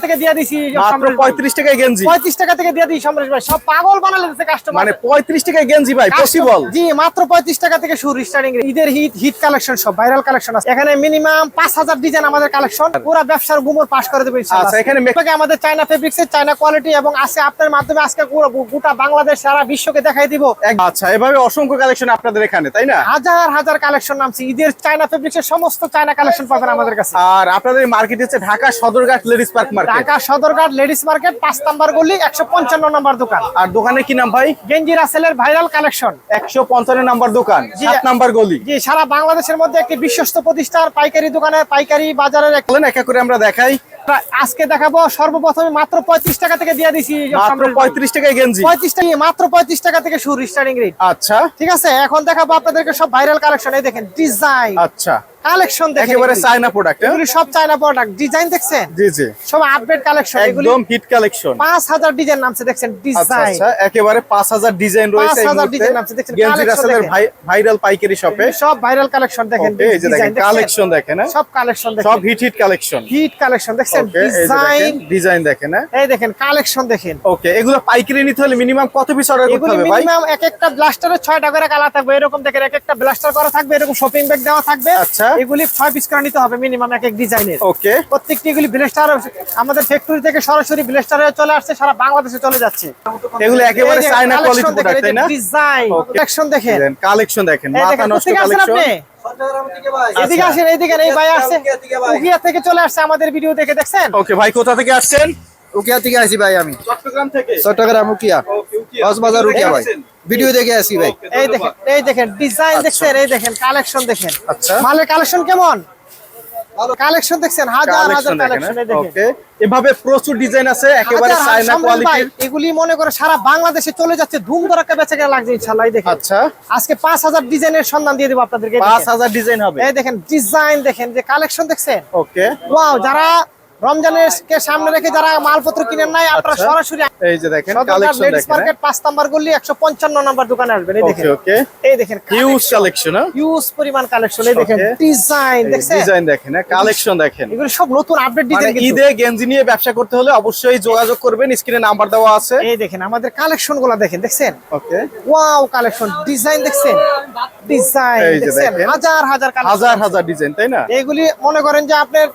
থেকে দিয়ে দিছি মাত্র পঁয়ত্রিশ টাকায় গেঞ্জি। পঁয়ত্রিশ টাকা থেকে দিয়ে দিই সমরেশ ভাই। সব পাগল বানালে দিচ্ছে কাস্টমার মানে পঁয়ত্রিশ টাকায় গেঞ্জি ভাই পসিবল জি মাত্র পঁয়ত্রিশ টাকা থেকে শুরু স্টার্টিং ঈদের হিট হিট কালেকশন সব ভাইরাল কালেকশন আছে। এখানে মিনিমাম পাঁচ হাজার ডিজাইন আমাদের কালেকশন পুরো ব্যবসার গুমর পাস করে দেবে ইনশাআল্লাহ। আচ্ছা, এখানে মে- আমাদের চায়না ফেব্রিক্স এর চায়না কোয়ালিটি এবং আজকে আপনার মাধ্যমে আজকে পুরো গোটা বাংলাদেশ সারা বিশ্বকে দেখাই দিব। আচ্ছা এভাবে অসংখ্য কালেকশন আপনাদের এখানে তাই না? হাজার হাজার কালেকশন নামছে। ঈদের চায়না ফেব্রিক্স এর সমস্ত চায়না কালেকশন পাবেন আমাদের কাছে। আর আপনাদের মার্কেট হচ্ছে Dhaka Sadarghat ladies park market Dhaka Sadarghat ladies market পাঁচ নাম্বার গলি একশো পঞ্চান্ন নম্বর দোকান। আর দোকানে কি নাম ভাই? গেঞ্জি রাসেলের ভাইরাল কালেকশন। একশো পঞ্চান্ন নাম্বার দোকান। সাত নাম্বার গলি। জি সারা বাংলাদেশের মধ্যে একটি বিশ্বস্ত প্রতিষ্ঠান পাইকারি দোকানের পাইকারি বাজারের এক- করে আমরা দেখাই। আজকে দেখাবো সর্বপ্রথমে মাত্র পঁয়ত্রিশ টাকা থেকে দিয়ে দিছি মাত্র পঁয়ত্রিশ টাকায় গেঞ্জি। পঁয়ত্রিশ টাকা মাত্র পঁয়ত্রিশ টাকা থেকে শুরু স্টার্টিং রেট আচ্ছা। ঠিক আছে এখন দেখাবো আপনাদেরকে সব ভাইরাল কালেকশন এই দেখেন ডিজাইন আচ্ছা। কালেকশন দেখেন একেবারে। চায়না প্রোডাক্ট এগুলি সব চায়না প্রোডাক্ট ডিজাইন দেখছেন? জি জি। সব আপডেট কালেকশন একদম হিট কালেকশন পাঁচ হাজার ডিজাইন নামছে দেখছেন? আচ্ছা ডিজাইন আচ্ছা একেবারে পাঁচ হাজার ডিজাইন রয়েছে এই 5,000 ডিজাইন আছে, দেখছেন, গেঞ্জি রাসেলের দেখেন। ভাইরাল পাইকারি শপে সব ভাইরাল কালেকশন দেখেন এই যে দেখেন কালেকশন দেখেন হ্যাঁ? সব কালেকশন সব hit hit collection hit collection দেখছেন? ডিজাইন দেখেন ডিজাইন দেখেন হ্যাঁ? এই দেখেন কালেকশন দেখেন। ওকে এগুলো পাইকারি নিতে হলে মিনিমাম কত পিস অর্ডার করতে হবে ভাই? মিনিমাম এক একটা ব্লাস্টারে ছয়টা করে কালার থাকবে এরকম দেখেন এক একটা ব্লাস্টার করা থাকবে এরকম শপিং ব্যাগ দেওয়া থাকবে। আচ্ছা। এগুলি ছয় পিস করে নিতে হবে মিনিমাম এক এক ডিজাইনের ওকে প্রত্যেকটি এগুলি ব্লাস্টার আমাদের ফ্যাক্টরি থেকে সরাসরি ব্লাস্টারে চলে আসছে সারা বাংলাদেশে চলে যাচ্ছে। এগুলো একেবারে চায়না কোয়ালিটি প্রোডাক্ট তাই না? ডিজাইন কালেকশন দেখেন। কালেকশন দেখেন মাথা নষ্ট কালেকশন আপনি। এদিকে আসেন এইদিকে এই ভাই আসছে। উকিয়া থেকে চলে আসছে আমাদের ভিডিও দেখে দেখছেন? ওকে ভাই কোথা থেকে আসছেন? উকিয়া থেকে আসি ভাই আমি। চট্টগ্রাম থেকে। চট্টগ্রাম উকিয়া। কক্সবাজার উকিয়া ভাই। ভিডিও দেখে আসি ভাই। এই দেখেন এই দেখেন ডিজাইন দেখছেন এই দেখেন কালেকশন দেখেন। আচ্ছা। মালের কালেকশন কেমন? কালেকশন দেখছেন হাজার হাজার কালেকশন দেখেন। ওকে। এভাবে প্রচুর ডিজাইন আছে একেবারে চায়না কোয়ালিটির এগুলি মনে করে সারা বাংলাদেশে চলে যাচ্ছে ধুম ধরাক্কা বেচে কেনা লাগছে ইনশাল্লাহ এই দেখেন। আচ্ছা। আজকে পাঁচ হাজার ডিজাইনের সন্ধান দিয়ে দেবো আপনাদেরকে এই পাঁচ দেখেন। হাজার ডিজাইন হবে। এই দেখেন ডিজাইন দেখেন যে কালেকশন দেখছেন? ওকে। ওয়াও যারা রমজানের সামনে রেখে যারা মালপত্র কিনেন নাই আপনারা আচ্ছা। সরাসরি এই যে দেখেন কালেকশন দেখেন মার্কেট পাঁচ নাম্বার গলি একশো পঞ্চান্ন নম্বর দোকানে আসবেন। এই দেখেন। ওকে। এই দেখেন হিউজ কালেকশন ইউজ পরিমাণ কালেকশন এই দেখেন ডিজাইন দেখছেন? ডিজাইন দেখেন কালেকশন দেখেন। এগুলো সব নতুন আপডেট ডিজাইন ঈদে গেঞ্জি নিয়ে ব্যবসা করতে হলে অবশ্যই যোগাযোগ করবেন স্ক্রিনে নাম্বার দেওয়া আছে। এই দেখেন আমাদের কালেকশনগুলা দেখেন দেখছেন? ওকে। ওয়াও কালেকশন ডিজাইন দেখছেন? ডিজাইন দেখেন। হাজার হাজার কালেকশন হাজার হাজার ডিজাইন তাই না? এইগুলি মনে করেন যে আপনার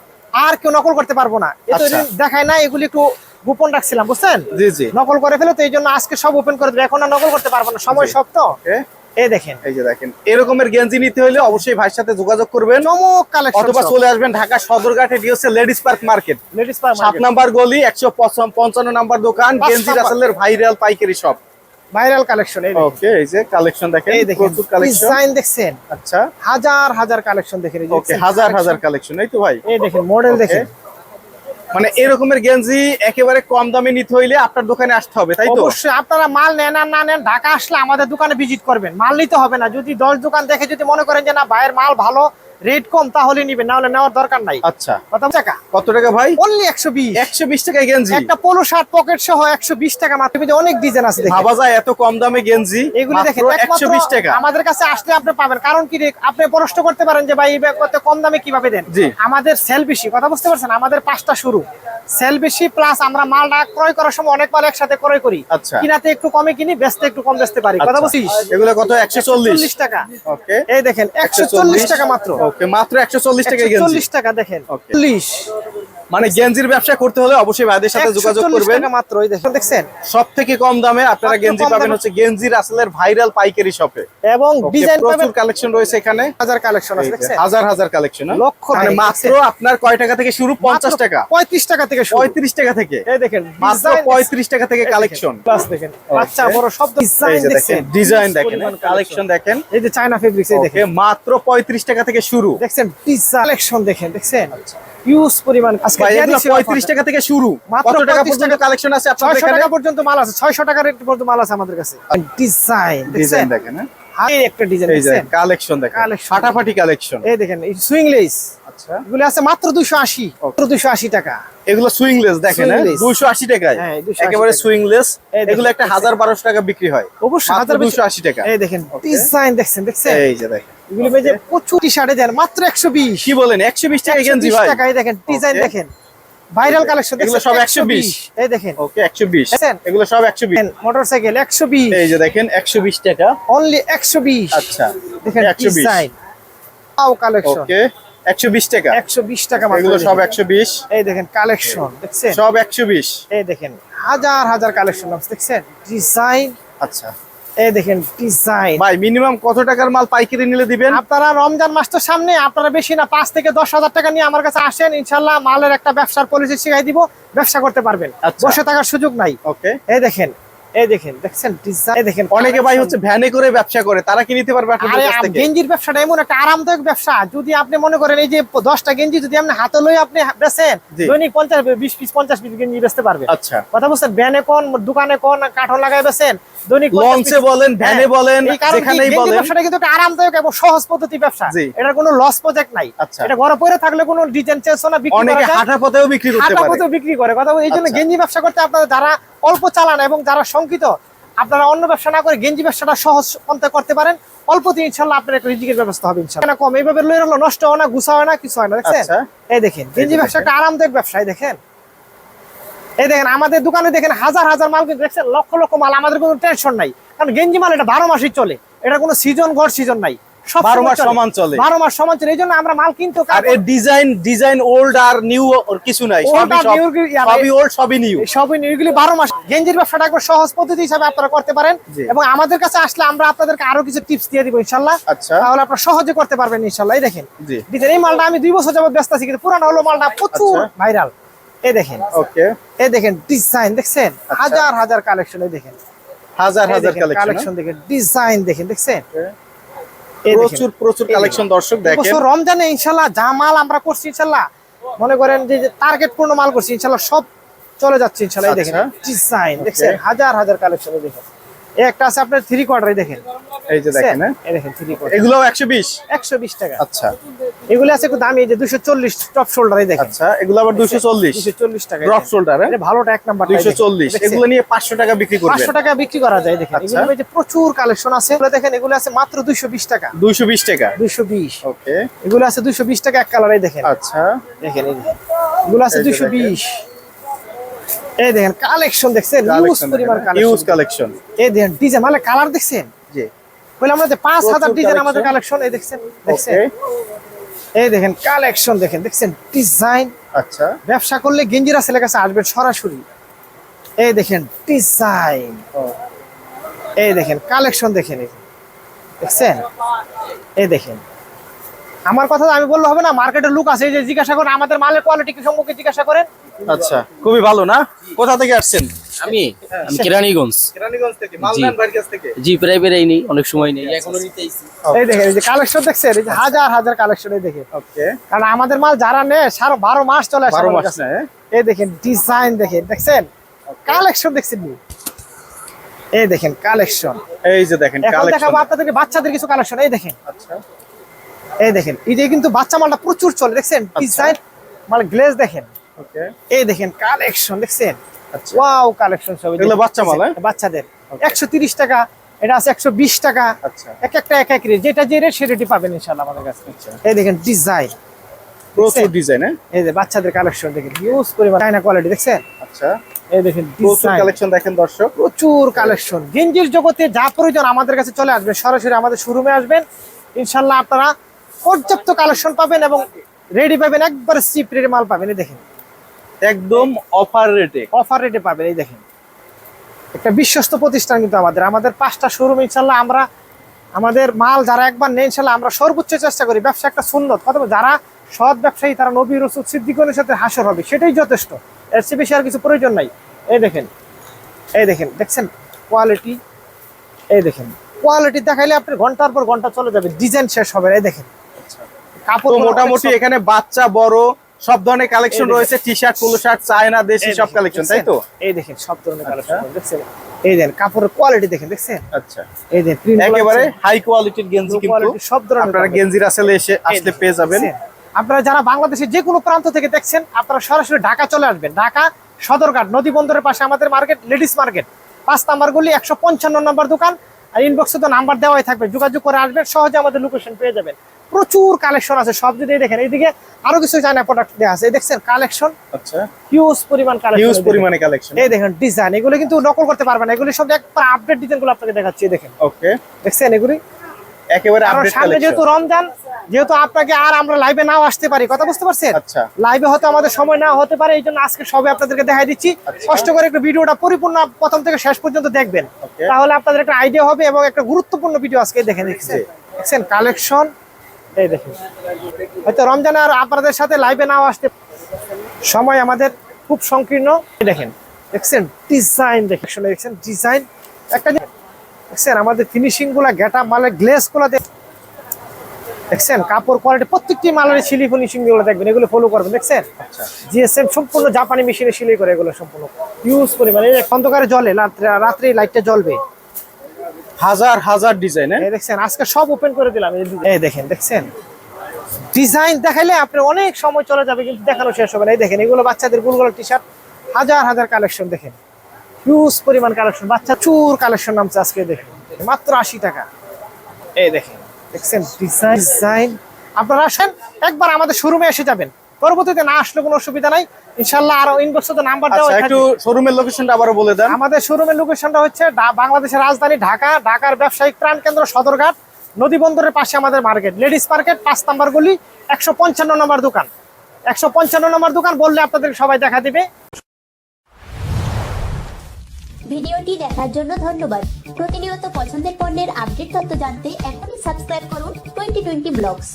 আর কেউ নকল করতে পারব না। আচ্ছা। দেখায় না এগুলি একটু গোপন রাখছিলাম বুঝছেন? জি জি। নকল করে ফেলে তো এই জন্য আজকে সব ওপেন করে দেবে এখন আর নকল করতে পারব না সময় সব তো। এই দেখেন। এই যে দেখেন এরকমের গেঞ্জি নিতে হলে অবশ্যই ভাইয়ের সাথে যোগাযোগ করবেন। চমক কালেকশন অথবা চলে আসবেন Dhaka Sadarghat ladies park market ladies পার সাত নাম্বার গলি একশো পঞ্চান্ন নাম্বার দোকান গেঞ্জি। রাসেলের ভাইরাল পাইকারি শপ ভাইরাল কালেকশন ওকে এই যে কালেকশন দেখেন এই দেখেন প্রচুর কালেকশন। ডিজাইন দেখছেন? আচ্ছা। হাজার হাজার কালেকশন দেখেন এই ওকে হাজার হাজার কালেকশন এই তো ভাই? এই দেখেন মডেল দেখেন। মানে এরকমের গেঞ্জি একেবারে কম দামে নিতে হইলে আপনার দোকানে আসতে হবে তাই তো? অবশ্যই আপনারা মাল নেন আর না নেন ঢাকা আসলে আমাদের দোকানে ভিজিট করবেন। মাল নিতে হবে না যদি দশ দোকান দেখে যদি মনে করেন যে না ভাইয়ের মাল ভালো রেট কম তাহলে নিবেন না হলে নেওয়ার দরকার নাই। আচ্ছা। কত টাকা কত টাকা ভাই? অনলি একশো বিশ। একশো বিশ টাকায় গেঞ্জি। একটা পোলো শার্ট পকেট সহ একশো বিশ টাকা মাত্র। অনেক ডিজাইন আছে দেখেন। ভাবা যায় এত কম দামে গেঞ্জি এগুলি দেখেন একশো বিশ টাকা। আমাদের কাছে আসলে আপনি পাবেন। কারণ কি আপনি প্রশ্ন করতে পারেন যে ভাই এই ব্যাগ কত কম দামে কীভাবে দেন। আমাদের সেল বেশি কথা বুঝতে পারছেন? আমাদের পাঁচটা শুরু। সেল বেশি প্লাস আমরা মালটা ক্রয় করার সময় অনেক মাল একসাথে ক্রয় করি। আচ্ছা। কিনাতে একটু কমে কিনি বেচতে একটু কম বেচতে পারি। কথা আচ্ছা। বলছিস এগুলো কত? 140 টাকা। ওকে এই দেখেন 140 টাকা মাত্র। ওকে মাত্র 140 টাকা 140 টাকা দেখেন। 40 মানে গেঞ্জির ব্যবসা করতে হলে অবশ্যই ভাইদের সাথে যোগাযোগ করবেন। মাত্র দেখেন দেখছেন? সব থেকে কম দামে আপনারা গেঞ্জি পাবেন হচ্ছে গেঞ্জি রাসেলের ভাইরাল পাইকারি শপে। এবং ডিজাইন প্রচুর কালেকশন রয়েছে এখানে। হাজার কালেকশন আছে দেখছেন? হাজার হাজার কালেকশন লক্ষ মানে মাত্র আপনার কয় টাকা থেকে শুরু? পঞ্চাশ মাত্র টাকা। 35 টাকা থেকে শুরু। পঁয়ত্রিশ টাকা থেকে। এই দেখেন মাত্র design পঁয়ত্রিশ টাকা থেকে কালেকশন। প্লাস দেখেন। বাচ্চা বড় সব ডিজাইন দেখছেন। দেখেন ডিজাইন দেখেন কালেকশন। দেখেন। এই যে চায়না ফেব্রিক্স এই দেখেন। মাত্র পঁয়ত্রিশ টাকা থেকে শুরু। দেখছেন ডিজাইন কালেকশন দেখেন দেখছেন? ইউজ পরিমাণ আজকে ভাই দিয়ে এগুলো দিচ্ছি পঁয়ত্রিশ টাকা থেকে শুরু। মাত্র কত টাকা 35 পর্যন্ত টাকা। কালেকশন আছে আপনাদের 600 এখানে? টাকা পর্যন্ত মাল আছে 600 টাকার একটু পর্যন্ত মাল আছে আমাদের কাছে। ডিজাইন ডিজাইন দেখছেন? দেখেন হ্যাঁ? একটা ডিজাইন দেখছেন? কালেকশন দেখেন ফাটাফাটি কালেকশন এই দেখেন এই আচ্ছা। এগুলো আছে মাত্র 280 280 টাকা। এগুলো সুইংলেস দেখেন টাকায়। হ্যাঁ, 280 একেবারে। সুইংলেস এগুলো একটা হাজার বারোশো টাকা বিক্রি হয়। অবশ্যই মাত্র হাজার দুশো আশি টাকা। এই দেখেন ডিজাইন দেখছেন দেখছেন? এই যে দেখেন। এগুলো এই প্রচুর টি শার্টে দেন মাত্র 120 কি বলেন একশো বিশ টাকা গেঞ্জি ভাই টাকায় দেখেন ডিজাইন দেখেন ভাইরাল কালেকশন এগুলো সব 120 এই দেখেন ওকে একশো বিশ এগুলো সব একশো বিশ মোটরসাইকেল একশো বিশ এই যে দেখেন একশো বিশ টাকা অনলি একশো বিশ আচ্ছা দেখেন একশো বিশ ডিজাইন আও কালেকশন ওকে একশো বিশ টাকা একশো বিশ টাকা মাত্র এগুলো সব দেখেন। একশো বিশ এই দেখেন কালেকশন দেখছেন সব একশো বিশ এই দেখেন হাজার হাজার কালেকশন দেখছেন ডিজাইন আচ্ছা এই দেখেন ডিজাইন ভাই মিনিমাম কত টাকার মাল পাইকারি নিলে দিবেন? আপনারা রমজান মাস তো সামনে আপনারা বেশি না পাঁচ থেকে দশ হাজার টাকা নিয়ে আমার কাছে আসেন ইনশাল্লাহ মালের একটা ব্যবসার পলিসি শিখাই দিব ব্যবসা করতে পারবেন। আচ্ছা। বসে থাকার সুযোগ নাই। ওকে এই দেখেন এই দেখেন দেখছেন? ডিজাইন দেখেন অনেকে ভাই হচ্ছে ভ্যানে করে ব্যবসা করে তারা কি নিতে পারবে আপনাদের কাছ থেকে? গেঞ্জির ব্যবসাটা এমন একটা আরামদায়ক ব্যবসা। যদি আপনি মনে করেন এই যে দশটা গেঞ্জি যদি আপনি হাতে লই আপনি বেচেন দৈনিক পঞ্চাশ বিশ পিস পঞ্চাশ পিস গেঞ্জি বেচতে পারবেন আচ্ছা। কথা বুঝছেন ব্যানে কোন দোকানে কোন কাঠন লাগাই বেচেন দৈনিক লঞ্চে বলেন ভ্যানে বলেন এই কারণ কি, যেখানেই বলেন। ব্যবসাটা কিন্তু একটা আরামদায়ক এবং সহজ পদ্ধতি ব্যবসা। জি। এটার কোনো লস প্রজেক্ট নাই। আচ্ছা। এটা ঘরে পরে থাকলে কোনো ডিজাইন চেঞ্জ না বিক্রি অনেকে করা যায়। হাঁটা পথেও বিক্রি করতে হাঁটা পথেও বিক্রি করে। কথা বলি, এই জন্য আচ্ছা। গেঞ্জি ব্যবসা করতে আপনারা যারা অল্প চালান এবং যারা শঙ্কিত আপনারা অন্য ব্যবসা না করে গেঞ্জি ব্যবসাটা সহজ পন্থা করতে পারেন। অল্পতে ইনশাল্লাহ আপনার একটা রিজিকের ব্যবস্থা হবে ইনশাল্লাহ কম? এইভাবে লই রাখল নষ্ট হয় না গুছা হয় না কিছু হয় না দেখছেন? আচ্ছা। এই দেখেন গেঞ্জি ব্যবসা একটা আরামদায়ক ব্যবসা এই দেখেন। এই দেখেন আমাদের দোকানে দেখেন হাজার হাজার মাল কিন্তু দেখছেন? লক্ষ লক্ষ মাল আমাদের কোনো টেনশন নাই। কারণ গেঞ্জি মাল এটা বারো মাসই চলে। এটা কোনো সিজন গড় সিজন নাই। সব বারো সময় মাস সমান চলে। বারো মাস সমান চলে এই জন্য আমরা মাল কিন্তু আর এর ডিজাইন ডিজাইন ওল্ড আর নিউ ওর কিছু নাই। সবই সবই ওল্ড সবই নিউ সবই এগুলি বারো মাস গেঞ্জির ব্যবসাটা একবার সহজ পদ্ধতি হিসাবে আপনারা করতে পারেন। এবং আমাদের কাছে আসলে আমরা আপনাদেরকে আরও কিছু টিপস দিয়ে দিব ইনশাল্লাহ। আচ্ছা। তাহলে আপনারা সহজে করতে পারবেন ইনশাল্লাহ। এই দেখেন। জি। এই মালটা আমি দুই বছর যাবত ব্যস্ত আছি কিন্তু পুরানো হলো মালটা প্রচুর আচ্ছা। ভাইরাল এই দেখেন। ওকে। এই দেখেন ডিজাইন দেখছেন? আচ্ছা। হাজার হাজার কালেকশন এই দেখেন। হাজার হাজার কালেকশন দেখেন ডিজাইন দেখেন দেখছেন। প্রচুর প্রচুর কালেকশন দর্শক দেখেন। রমজানে ইনশাল্লাহ যা মাল আমরা করছি ইনশাল্লাহ মনে করেন যে টার্গেট পূর্ণ মাল করছি ইনশাল্লাহ সব চলে যাচ্ছে ইনশাল্লাহ দেখেন। আচ্ছা। ডিজাইন দেখছেন? হাজার হাজার কালেকশন দেখেন। একটা আছে আপনার থ্রি কোয়ার্টার দেখেন। এই যে দেখেন হ্যাঁ? এই দেখেন থ্রি কোয়ার্টার এগুলো একশো বিশ? একশো বিশ টাকা। আচ্ছা। এগুলো আছে একটু দামি এই যে দুশো চল্লিশ টপ শোল্ডার এই দেখেন। আচ্ছা এগুলো আবার দুশো চল্লিশ। দুশো চল্লিশ টাকা ড্রপ শোল্ডার এটা ভালোটা এক নাম্বার দুইশো চল্লিশ। এগুলো নিয়ে পাঁচশো টাকা বিক্রি করবেন। পাঁচশো টাকা বিক্রি করা যায় দেখেন। আচ্ছা। এগুলো যে প্রচুর কালেকশন আছে। এগুলো দেখেন এগুলো আছে মাত্র দুইশো বিশ টাকা। দুইশো বিশ টাকা। দুইশো বিশ। ওকে। এগুলো আছে দুইশো বিশ টাকা এক কালারে দেখেন। আচ্ছা। দেখেন এগুলো আছে এই যে দুইশো বিশ। এই দেখেন কালেকশন দেখছেন ইউজ পরিমাণ ইউজ কালেকশন এই দেখেন ডিজাইন মানে কালার দেখছেন? জি। বলে আমরা যে পাঁচ হাজার প্রচুর ডিজাইন আমাদের কালেকশন এই দেখছেন দেখছেন? এই দেখেন কালেকশন দেখেন দেখছেন ডিজাইন আচ্ছা। ব্যবসা করলে গেঞ্জিরা ছেলের কাছে আসবে সরাসরি। এই দেখেন ডিজাইন এই দেখেন কালেকশন দেখেন দেখছেন? এই দেখেন। আমার কথা আমি বললে হবে না মার্কেটের লুক আছে এই যে জিজ্ঞাসা করেন আমাদের মালের কোয়ালিটি কি সম্পর্কে জিজ্ঞাসা করেন। আচ্ছা খুবই ভালো না? কোথা থেকে আসছেন? আমি আমি কেরানীগঞ্জ। কেরানীগঞ্জ থেকে মালদান কাছ থেকে? জি প্রায় বেরাই নেই অনেক সময় নেই এখনও নিতেইছি। এই দেখেন এই যে কালেকশন দেখছেন? এই যে হাজার হাজার কালেকশন এই দেখেন। ওকে কারণ আমাদের মাল যারা নেয় সারা বারো মাস চলে আসে বারো আমাদের মাস কাছে। না হ্যাঁ? এই দেখেন ডিজাইন দেখেন দেখছেন? কালেকশন দেখছেন নি? এই দেখেন কালেকশন এই যে দেখেন এখন কালেকশন দেখাবো আপনাদেরকে বাচ্চাদের কিছু কালেকশন এই দেখেন। আচ্ছা। এই দেখেন এই যে কিন্তু বাচ্চা মালটা প্রচুর চলে দেখছেন? ডিজাইন মানে গ্লেজ দেখেন। ওকে এই দেখেন কালেকশন দেখছেন? ওয়াও কালেকশন সব এগুলো বাচ্চা মাল, হ্যাঁ? বাচ্চাদের। একশো তিরিশ টাকা এটা আছে একশো বিশ টাকা। আচ্ছা। এক একটা এক এক রেট যেটা যে রেট পাবেন ইনশাল্লাহ আমাদের কাছে। আচ্ছা। এই দেখেন ডিজাইন প্রচুর ডিজাইন হ্যাঁ? এই যে বাচ্চাদের কালেকশন দেখেন ইউজ পরিমাণ। কোয়ালিটি দেখছেন? আচ্ছা। এই দেখেন প্রচুর কালেকশন দেখেন দর্শক। প্রচুর কালেকশন গেঞ্জির জগতে যা প্রয়োজন আমাদের কাছে চলে আসবে সরাসরি আমাদের শোরুমে আসবেন। ইনশাল্লাহ আপনারা পর্যাপ্ত কালেকশন পাবেন এবং রেডি পাবেন একবার চিপ রেটে মাল পাবেন। এই দেখেন। একদম অফার রেটে অফার রেটে পাবেন এই দেখেন। একটা বিশ্বস্ত প্রতিষ্ঠান কিন্তু আমাদের। আমাদের পাঁচটা শোরুম ইনশাল্লাহ আমরা আমাদের মাল যারা একবার নেই ইনশাল্লাহ আমরা সর্বোচ্চ চেষ্টা করি। ব্যবসা একটা সুন্নত। কথা যারা সৎ ব্যবসায়ী তারা নবী রসুল সিদ্দিকনের সাথে হাসর হবে সেটাই যথেষ্ট। এর চেয়ে বেশি আর কিছু প্রয়োজন নাই। এই দেখেন এই দেখেন দেখছেন? কোয়ালিটি এই দেখেন। কোয়ালিটি দেখাইলে আপনি ঘণ্টার পর ঘণ্টা চলে যাবে। ডিজাইন শেষ হবে এই দেখেন। কাপড় মোটামুটি এখানে বাচ্চা বড় সব ধরনের কালেকশন রয়েছে T shirt polo shirt China দেশি সব কালেকশন তাই তো? এই দেখেন সব ধরনের কালেকশন দেখছেন? এই দেখেন কাপড়ের কোয়ালিটি দেখেন দেখছেন? আচ্ছা। এই print একেবারে হাই কোয়ালিটির গেঞ্জি কিন্তু সব ধরনের আপনারা আসলে এসে আসলে পেয়ে যাবেন। আপনারা যারা বাংলাদেশের যে কোনো প্রান্ত থেকে দেখছেন আপনারা সরাসরি ঢাকা চলে আসবেন। ঢাকা সদরঘাট নদী বন্দরের পাশে আমাদের মার্কেট লেডিস মার্কেট পাঁচ নাম্বার গুলি একশো পঞ্চান্ন নম্বর দোকান। আর ইনবক্সে তো নাম্বার দেওয়াই থাকবে। যোগাযোগ করে আসবেন সহজে আমাদের লোকেশন পেয়ে যাবেন। প্রচুর কালেকশন আছে। সব যদি দেখেন এইদিকে আরও কিছু চায়না প্রোডাক্ট দেওয়া আছে। দেখছেন কালেকশন আচ্ছা। হিউজ পরিমাণ কালেকশন হিউজ পরিমাণে কালেকশন এই দেখেন ডিজাইন এগুলো কিন্তু নকল করতে পারবেন এগুলি সব একবার আপডেট ডিজাইনগুলো আপনাকে দেখাচ্ছি এই দেখেন। ওকে দেখছেন এগুলি? একেবারে আপডেট সামনে যেহেতু রমজান যেহেতু আপনাকে আর আমরা লাইভে নাও আসতে পারি। কথা বুঝতে পারছেন? আচ্ছা। লাইভে হয়তো আমাদের সময় না হতে পারে এই জন্য আজকে সবে আপনাদেরকে দেখাই দিচ্ছি। আচ্ছা। কষ্ট করে একটু ভিডিওটা পরিপূর্ণ প্রথম থেকে শেষ পর্যন্ত দেখবেন। তাহলে আপনাদের একটা আইডিয়া হবে এবং একটা গুরুত্বপূর্ণ ভিডিও আজকে দেখে দেখছেন? কালেকশন এই দেখেন। হয়তো রমজানে আর আপনাদের সাথে লাইভে নাও আসতে সময় আমাদের খুব সংকীর্ণ। দেখেন দেখছেন? ডিজাইন দেখেন দেখছেন? ডিজাইন একটা দেখছেন? আমাদের ফিনিশিংগুলা গেটা মালের গ্লেসগুলা দেখ- দেখছেন? কাপড় কোয়ালিটি প্রত্যেকটি মালের সিলি ফিনিশিংগুলো দেখবেন এগুলো ফলো করবেন দেখছেন? আচ্ছা। জিএসএম সম্পূর্ণ জাপানি মেশিনে সিলাই করে এগুলো সম্পূর্ণ। ইউজ পরিমাণে মানে অন্ধকারে জলে রাত্রে রাত্রে লাইটটা জ্বলবে। হাজার হাজার ডিজাইন এই দেখছেন আজকে সব ওপেন করে দিলাম এই দেখেন দেখছেন? ডিজাইন দেখাইলে আপনার অনেক সময় চলে যাবে কিন্তু দেখানো শেষ হবে না। এই দেখেন এগুলো বাচ্চাদের গুলগুলো টি শার্ট হাজার হাজার কালেকশন দেখেন। হিউজ পরিমাণ কালেকশন বাচ্চা চুর কালেকশন নামছে আজকে দেখেন। মাত্র আশি টাকা। এই দেখেন দেখছেন? ডিজাইন ডিজাইন আপনারা আসেন একবার আমাদের শোরুমে এসে যাবেন। পরবর্তীতে না আসলে কোনো অসুবিধা নাই। ইনশাল্লাহ আরও ইনবক্সে তো নাম্বার দেওয়া আচ্ছা একটু শোরুমের লোকেশনটা আবারও বলে দেন। আমাদের শোরুমের লোকেশনটা হচ্ছে বাংলাদেশের রাজধানী ঢাকা ঢাকার ব্যবসায়িক প্রাণ কেন্দ্র সদরঘাট নদী বন্দরের পাশে আমাদের মার্কেট লেডিস মার্কেট পাঁচ নাম্বার গলি একশো পঞ্চান্ন নম্বর দোকান। একশো পঞ্চান্ন নম্বর দোকান বললে আপনাদের সবাই দেখা দিবে। ভিডিওটি দেখার জন্য ধন্যবাদ। প্রতিনিয়ত পছন্দের পণ্যের আপডেট তথ্য জানতে এখনই সাবস্ক্রাইব করুন টোয়েন্টি টোয়েন্টি ব্লগস।